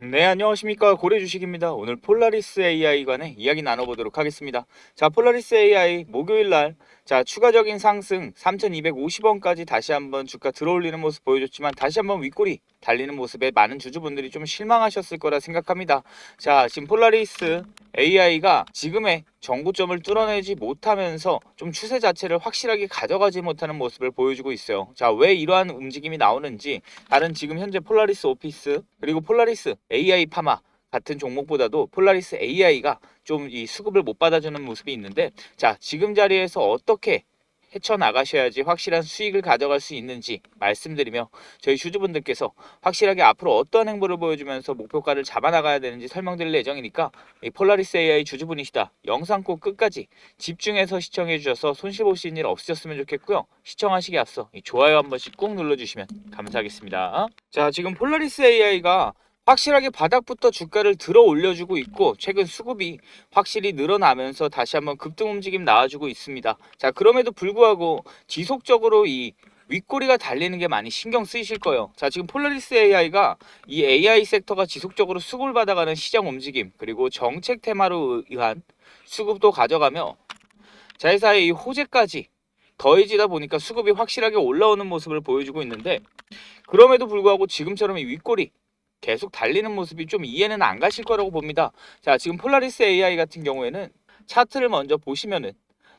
네, 안녕하십니까. 고래 주식입니다. 오늘 폴라리스 AI 관에 이야기 나눠보도록 하겠습니다. 자, 폴라리스 AI 목요일 날, 자, 추가적인 상승 3,250원까지 다시 한번 주가 들어올리는 모습 보여줬지만 다시 한번 윗골이 달리는 모습에 많은 주주분들이 좀 실망하셨을 거라 생각합니다. 자, 지금 폴라리스 AI가 지금의 정고점을 뚫어내지 못하면서 좀 추세 자체를 확실하게 가져가지 못하는 모습을 보여주고 있어요. 자, 왜 이러한 움직임이 나오는지 다른 지금 현재 폴라리스 오피스 그리고 폴라리스 AI 파마 같은 종목보다도 폴라리스 AI가 좀 이 수급을 못 받아주는 모습이 있는데 자 지금 자리에서 어떻게 헤쳐나가셔야지 확실한 수익을 가져갈 수 있는지 말씀드리며 저희 주주분들께서 확실하게 앞으로 어떤 행보를 보여주면서 목표가를 잡아나가야 되는지 설명드릴 예정이니까 이 폴라리스 AI 주주분이시다. 영상 꼭 끝까지 집중해서 시청해 주셔서 손실 보시는 일 없으셨으면 좋겠고요. 시청하시기 앞서 이 좋아요 한 번씩 꾹 눌러주시면 감사하겠습니다. 자 지금 폴라리스 AI가 확실하게 바닥부터 주가를 들어 올려주고 있고 최근 수급이 확실히 늘어나면서 다시 한번 급등 움직임 나와주고 있습니다. 자 그럼에도 불구하고 지속적으로 이 윗꼬리가 달리는 게 많이 신경 쓰이실 거예요. 자 지금 폴라리스 AI가 이 AI 섹터가 지속적으로 수급을 받아가는 시장 움직임 그리고 정책 테마로 의한 수급도 가져가며 자회사의 이 호재까지 더해지다 보니까 수급이 확실하게 올라오는 모습을 보여주고 있는데 그럼에도 불구하고 지금처럼 이 윗꼬리 계속 달리는 모습이 좀 이해는 안 가실 거라고 봅니다. 자, 지금 폴라리스 AI 같은 경우에는 차트를 먼저 보시면은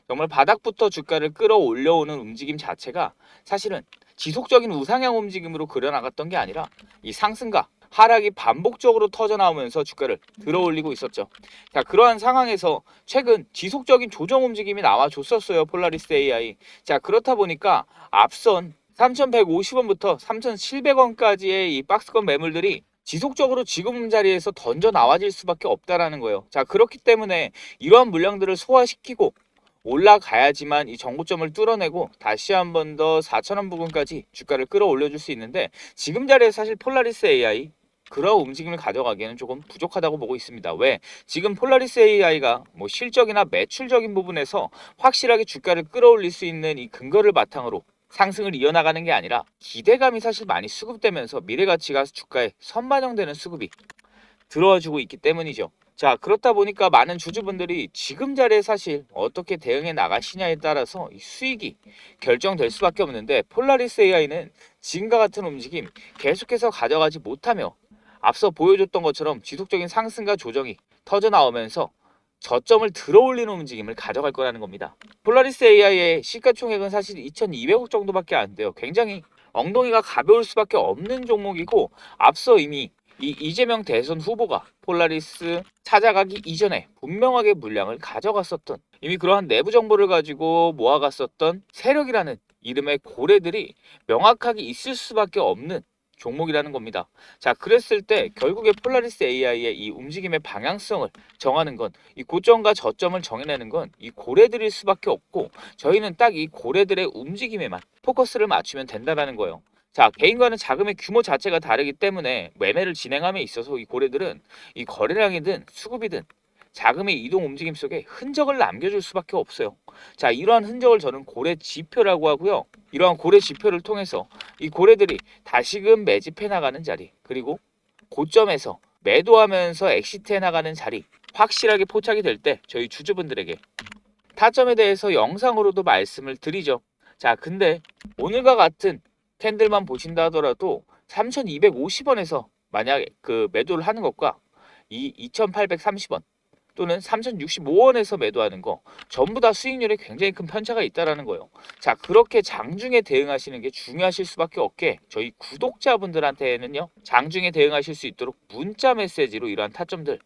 정말 바닥부터 주가를 끌어올려오는 움직임 자체가 사실은 지속적인 우상향 움직임으로 그려나갔던 게 아니라 이 상승과 하락이 반복적으로 터져 나오면서 주가를 들어올리고 있었죠. 자, 그러한 상황에서 최근 지속적인 조정 움직임이 나와줬었어요. 폴라리스 AI. 자, 그렇다 보니까 앞선 3,150원부터 3,700원까지의 이 박스권 매물들이 지속적으로 지금 자리에서 던져 나와질 수밖에 없다라는 거예요. 자, 그렇기 때문에 이러한 물량들을 소화시키고 올라가야지만 이 정고점을 뚫어내고 다시 한 번 더 4,000원 부근까지 주가를 끌어올려 줄 수 있는데 지금 자리에 사실 폴라리스 AI 그런 움직임을 가져가기에는 조금 부족하다고 보고 있습니다. 왜? 지금 폴라리스 AI가 뭐 실적이나 매출적인 부분에서 확실하게 주가를 끌어올릴 수 있는 이 근거를 바탕으로 상승을 이어나가는 게 아니라 기대감이 사실 많이 수급되면서 미래 가치가 주가에 선반영되는 수급이 들어와주고 있기 때문이죠. 자 그렇다 보니까 많은 주주분들이 지금 자리에 사실 어떻게 대응해 나가시냐에 따라서 이 수익이 결정될 수밖에 없는데 폴라리스 AI는 지금과 같은 움직임 계속해서 가져가지 못하며 앞서 보여줬던 것처럼 지속적인 상승과 조정이 터져 나오면서 저점을 들어올리는 움직임을 가져갈 거라는 겁니다. 폴라리스 AI의 시가총액은 사실 2,200억 정도밖에 안 돼요. 굉장히 엉덩이가 가벼울 수밖에 없는 종목이고 앞서 이미 이 이재명 대선 후보가 폴라리스 찾아가기 이전에 분명하게 물량을 가져갔었던 이미 그러한 내부 정보를 가지고 모아갔었던 세력이라는 이름의 고래들이 명확하게 있을 수밖에 없는 종목이라는 겁니다. 자, 그랬을 때 결국에 폴라리스 AI의 이 움직임의 방향성을 정하는 건 이 고점과 저점을 정해내는 건 이 고래들일 수밖에 없고 저희는 딱 이 고래들의 움직임에만 포커스를 맞추면 된다라는 거예요. 자, 개인과는 자금의 규모 자체가 다르기 때문에 매매를 진행함에 있어서 이 고래들은 이 거래량이든 수급이든 자금의 이동 움직임 속에 흔적을 남겨줄 수밖에 없어요. 자, 이러한 흔적을 저는 고래 지표라고 하고요. 이러한 고래 지표를 통해서 이 고래들이 다시금 매집해 나가는 자리, 그리고 고점에서 매도하면서 엑시트해 나가는 자리 확실하게 포착이 될 때 저희 주주분들에게 타점에 대해서 영상으로도 말씀을 드리죠. 자, 근데 오늘과 같은 캔들만 보신다 하더라도 3,250원에서 만약 그 매도를 하는 것과 이 2,830원 또는 3,065원에서 매도하는 거 전부 다 수익률에 굉장히 큰 편차가 있다라는 거예요. 자 그렇게 장중에 대응하시는 게 중요하실 수밖에 없게 저희 구독자분들한테는요 장중에 대응하실 수 있도록 문자 메시지로 이러한 타점들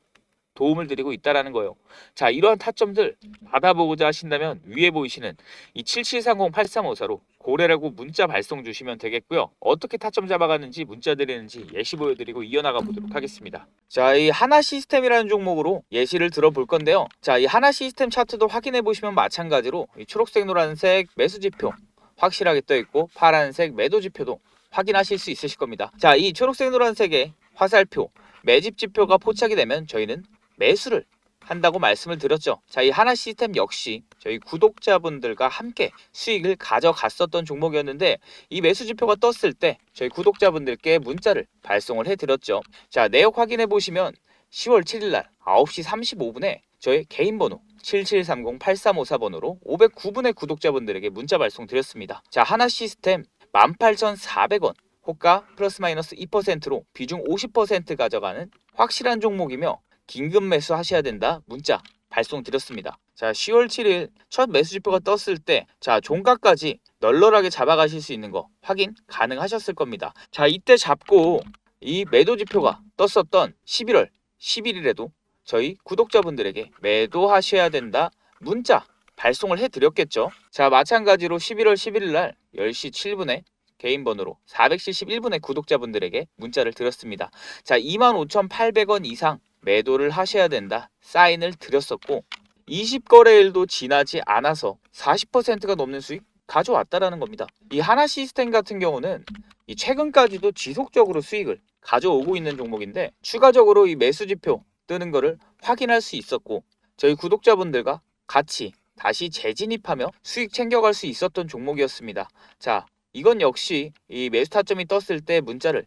도움을 드리고 있다라는 거예요. 자 이러한 타점들 받아보고자 하신다면 위에 보이시는 이 7730-8354로 고래라고 문자 발송 주시면 되겠고요. 어떻게 타점 잡아가는지 문자 드리는지 예시 보여드리고 이어나가 보도록 하겠습니다. 자, 이 하나 시스템이라는 종목으로 예시를 들어볼 건데요. 자, 이 하나 시스템 차트도 확인해 보시면 마찬가지로 이 초록색, 노란색 매수 지표 확실하게 떠 있고 파란색 매도 지표도 확인하실 수 있으실 겁니다. 자, 이 초록색, 노란색의 화살표 매집 지표가 포착이 되면 저희는 매수를 한다고 말씀을 드렸죠. 자, 이 하나 시스템 역시 저희 구독자분들과 함께 수익을 가져갔었던 종목이었는데 이 매수 지표가 떴을 때 저희 구독자분들께 문자를 발송을 해드렸죠. 자, 내역 확인해 보시면 10월 7일 날 9시 35분에 저의 개인 번호 7730-8354번으로 509분의 구독자분들에게 문자 발송 드렸습니다. 자, 하나 시스템 18,400원 호가 플러스 마이너스 2%로 비중 50% 가져가는 확실한 종목이며 긴급 매수 하셔야 된다 문자 발송 드렸습니다. 자, 10월 7일 첫 매수 지표가 떴을 때 자, 종가까지 널널하게 잡아가실 수 있는 거 확인 가능하셨을 겁니다. 자, 이때 잡고 이 매도 지표가 떴었던 11월 11일에도 저희 구독자분들에게 매도하셔야 된다 문자 발송을 해드렸겠죠. 자 마찬가지로 11월 11일 날 10시 7분에 개인 번호로 471분의 구독자분들에게 문자를 드렸습니다. 자 25,800원 이상 매도를 하셔야 된다 사인을 드렸었고 20거래일도 지나지 않아서 40%가 넘는 수익 가져왔다라는 겁니다. 이 하나 시스템 같은 경우는 이 최근까지도 지속적으로 수익을 가져오고 있는 종목인데 추가적으로 이 매수 지표 뜨는 거를 확인할 수 있었고 저희 구독자분들과 같이 다시 재진입하며 수익 챙겨갈 수 있었던 종목이었습니다. 자, 이건 역시 이 매수 타점이 떴을 때 문자를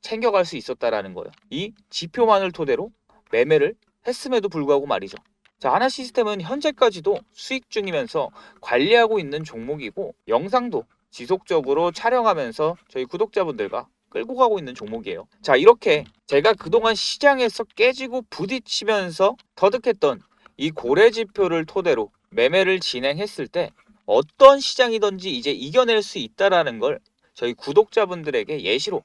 챙겨갈 수 있었다라는 거예요. 이 지표만을 토대로 매매를 했음에도 불구하고 말이죠. 자, 하나 시스템은 현재까지도 수익 중이면서 관리하고 있는 종목이고 영상도 지속적으로 촬영하면서 저희 구독자분들과 끌고 가고 있는 종목이에요. 자, 이렇게 제가 그동안 시장에서 깨지고 부딪히면서 터득했던 이 고래 지표를 토대로 매매를 진행했을 때 어떤 시장이든지 이제 이겨낼 수 있다라는 걸 저희 구독자분들에게 예시로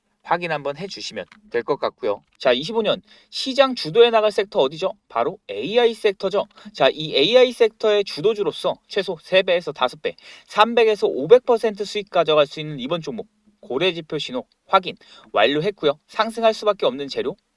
확인 한번 해 주시면 될 것 같고요. 자, 25년 시장 주도해 나갈 섹터 어디죠? 바로 AI 섹터죠. 자, 이 AI 섹터의 주도주로서 최소 3배에서 5배, 300에서 500% 수익 가져갈 수 있는 이번 종목 고래 지표 신호 확인 완료했고요. 상승할 수밖에 없는 재료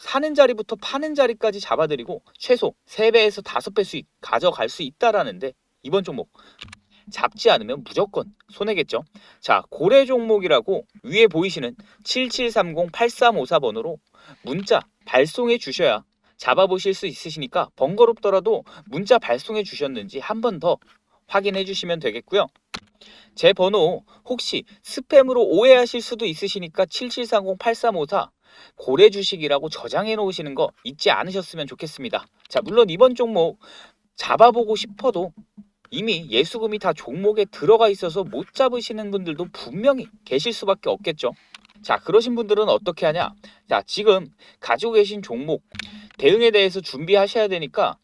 사는 자리부터 파는 자리까지 잡아드리고 최소 3배에서 5배 수익 가져갈 수 있다라는데 이번 종목 잡지 않으면 무조건 손해겠죠. 자, 고래 종목이라고 위에 보이시는 7730-8354번으로 문자 발송해 주셔야 잡아보실 수 있으시니까 번거롭더라도 문자 발송해 주셨는지 한 번 더 확인해 주시면 되겠고요. 제 번호 혹시 스팸으로 오해하실 수도 있으시니까 7730-8354 고래 주식이라고 저장해 놓으시는 거 잊지 않으셨으면 좋겠습니다. 자, 물론 이번 종목 잡아보고 싶어도 이미 예수금이 다 종목에 들어가 있어서 못 잡으시는 분들도 분명히 계실 수밖에 없겠죠. 자, 그러신 분들은 어떻게 하냐? 자, 지금 가지고 계신 종목 대응에 대해서 준비하셔야 되니까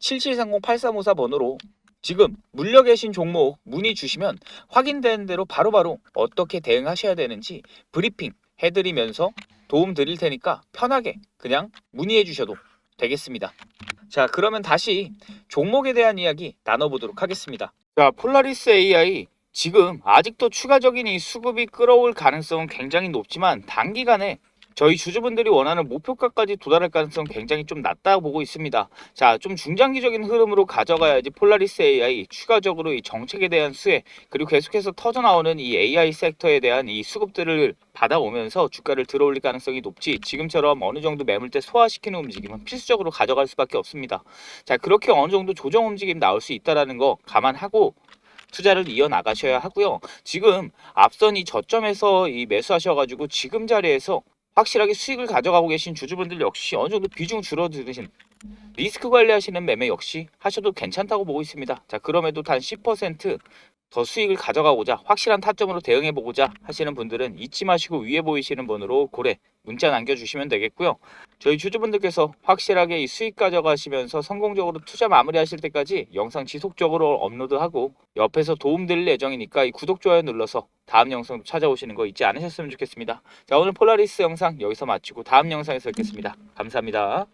7730-8354 번호로 지금 물려 계신 종목 문의 주시면 확인되는 대로 바로바로 어떻게 대응하셔야 되는지 브리핑 해드리면서 도움 드릴 테니까 편하게 그냥 문의해 주셔도 되겠습니다. 자, 그러면 다시 종목에 대한 이야기 나눠보도록 하겠습니다. 자, 폴라리스 AI 지금 아직도 추가적인 이 수급이 끌어올 가능성은 굉장히 높지만 단기간에 저희 주주분들이 원하는 목표가까지 도달할 가능성 굉장히 좀 낮다고 보고 있습니다. 자, 좀 중장기적인 흐름으로 가져가야지 폴라리스 AI 추가적으로 이 정책에 대한 수혜 그리고 계속해서 터져 나오는 이 AI 섹터에 대한 이 수급들을 받아오면서 주가를 들어올릴 가능성이 높지 지금처럼 어느 정도 매물대 소화시키는 움직임은 필수적으로 가져갈 수밖에 없습니다. 자, 그렇게 어느 정도 조정 움직임 나올 수 있다라는 거 감안하고 투자를 이어 나가셔야 하고요. 지금 앞선 이 저점에서 이 매수하셔가지고 지금 자리에서 확실하게 수익을 가져가고 계신 주주분들 역시 어느 정도 비중 줄어드신 리스크 관리하시는 매매 역시 하셔도 괜찮다고 보고 있습니다. 자 그럼에도 단 10%더 수익을 가져가고자 확실한 타점으로 대응해 보고자 하시는 분들은 잊지 마시고 위에 보이시는 번호로 고래 문자 남겨주시면 되겠고요. 저희 주주분들께서 확실하게 이 수익 가져가시면서 성공적으로 투자 마무리하실 때까지 영상 지속적으로 업로드하고 옆에서 도움드릴 예정이니까 이 구독 좋아요 눌러서 다음 영상 찾아오시는 거 잊지 않으셨으면 좋겠습니다. 자 오늘 폴라리스 영상 여기서 마치고 다음 영상에서 뵙겠습니다. 감사합니다.